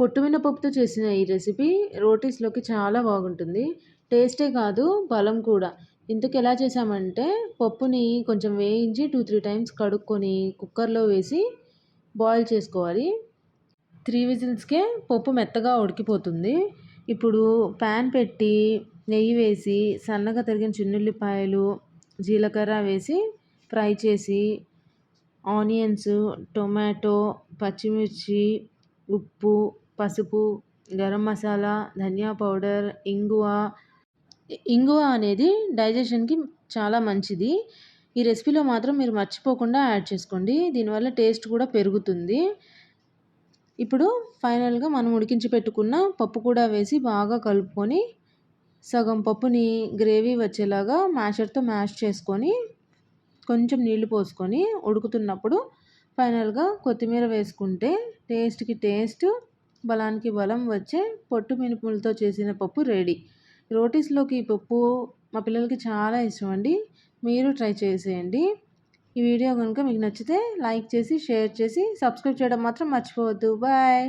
పొట్టు మినపప్పుతో చేసిన ఈ రెసిపీ రోటీస్లోకి చాలా బాగుంటుంది. టేస్టే కాదు బలం కూడా. ఇందుకు ఎలా చేసామంటే పప్పుని కొంచెం వేయించి టూ త్రీ టైమ్స్ కడుక్కొని కుక్కర్లో వేసి బాయిల్ చేసుకోవాలి. త్రీ విజిల్స్కే పప్పు మెత్తగా ఉడికిపోతుంది. ఇప్పుడు ప్యాన్ పెట్టి నెయ్యి వేసి సన్నగా తరిగిన చిన్నుల్లిపాయలు జీలకర్ర వేసి ఫ్రై చేసి ఆనియన్స్ టొమాటో పచ్చిమిర్చి ఉప్పు పసుపు గరం మసాలా ధనియా పౌడర్ ఇంగువ. ఇంగువ అనేది డైజెషన్కి చాలా మంచిది. ఈ రెసిపీలో మాత్రం మీరు మర్చిపోకుండా యాడ్ చేసుకోండి. దీనివల్ల టేస్ట్ కూడా పెరుగుతుంది. ఇప్పుడు ఫైనల్గా మనం ఉడికించి పెట్టుకున్న పప్పు కూడా వేసి బాగా కలుపుకొని సగం పప్పుని గ్రేవీ వచ్చేలాగా మ్యాషర్తో మ్యాష్ చేసుకొని కొంచెం నీళ్ళు పోసుకొని ఉడుకుతున్నప్పుడు ఫైనల్గా కొత్తిమీర వేసుకుంటే టేస్ట్కి టేస్ట్ బలానికి బలం వచ్చే పొట్టు మినుపులతో చేసిన పప్పు రెడీ. రోటీస్లోకి ఈ పప్పు మా పిల్లలకి చాలా ఇష్టం అండి మీరు ట్రై చేసేయండి. ఈ వీడియో కనుక మీకు నచ్చితే లైక్ చేసి షేర్ చేసి సబ్స్క్రైబ్ చేయడం మాత్రం మర్చిపోవద్దు. బాయ్!